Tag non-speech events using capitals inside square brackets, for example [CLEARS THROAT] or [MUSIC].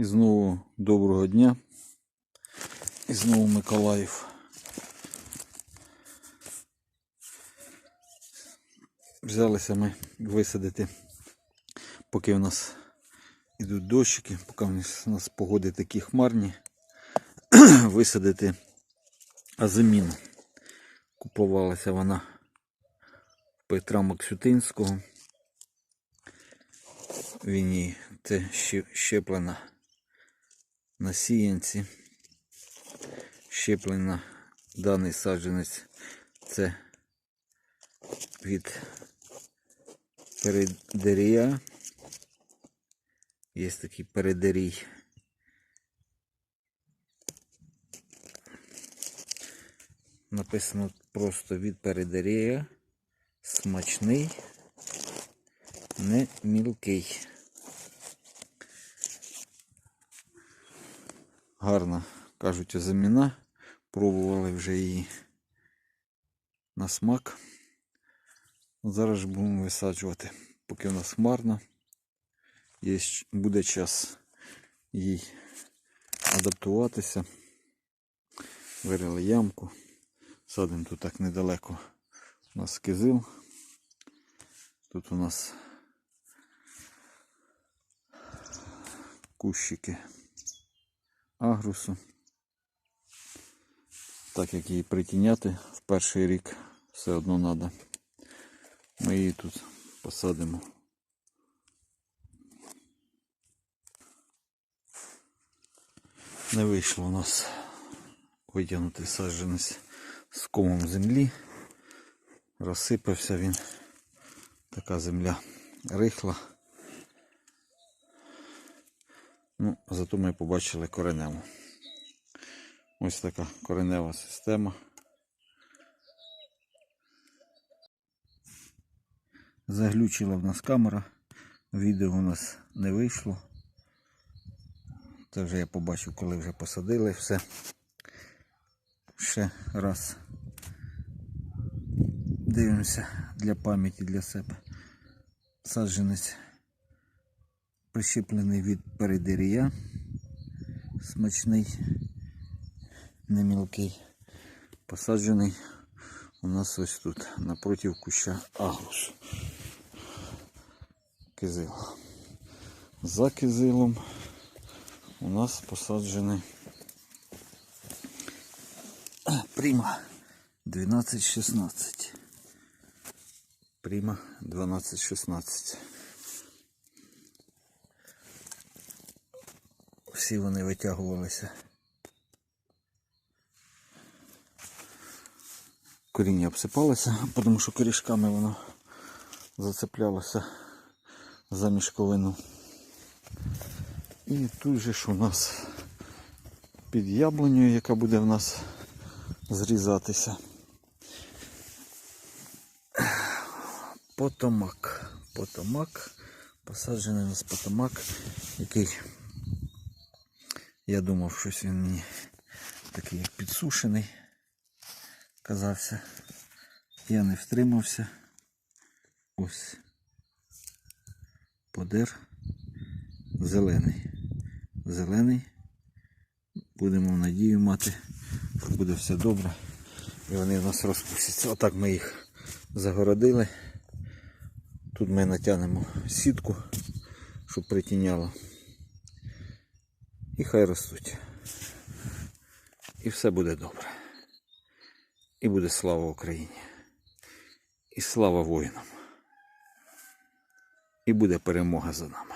І знову доброго дня. І знову Миколаїв. Взялися ми висадити, поки у нас ідуть дощики, поки у нас, погоди такі хмарні, [CLEARS THROAT] висадити азиміну. Купувалася вона в Петра Максютинського. Він її це щеплена на сіянці. Даний саджанець це від передерія. Є такий передерій. Написано просто від передерія. Смачний, не мілкий. Гарна, кажуть, заміна. Пробували вже її на смак. Зараз ж будемо висаджувати, поки в нас хмарно. Є, буде час їй адаптуватися. Вирили ямку. Садимо тут так недалеко. У нас кизил. Тут у нас кущики агрусу. Так як її притіняти в перший рік все одно треба. Ми її тут посадимо. Не вийшло у нас витягнути саджанець з комом землі. Розсипався він. Така земля рихла. Ну, зато ми побачили кореневу. Ось така коренева система. Заглючила в нас камера. Відео у нас не вийшло. Це вже я побачив, коли вже посадили все. Ще раз дивимося для пам'яті для себе. Саджанець прищеплений від передирія. Смачний, не мілкий. Посаджений у нас ось тут, напротив куща агрус. Кизил. За кизилом у нас посаджений Прима 12-16. Прима 12-16. Всі вони витягувалися. Коріння обсипалося, тому що корішками воно зацеплялося за мішковину. І тут же ж у нас під яблунею, яка буде в нас зрізатися. Потомак. Потомак. Посаджений у нас потомак, який я думав, щось він мені такий як підсушений казався. Я не втримався. Ось. Подер. Зелений. Зелений. Будемо надію мати, що буде все добре. І вони в нас розпустяться. Отак ми їх загородили. Тут ми натягнемо сітку, щоб притіняло. І хай ростуть. І все буде добре. І буде слава Україні. І слава воїнам. І буде перемога за нами.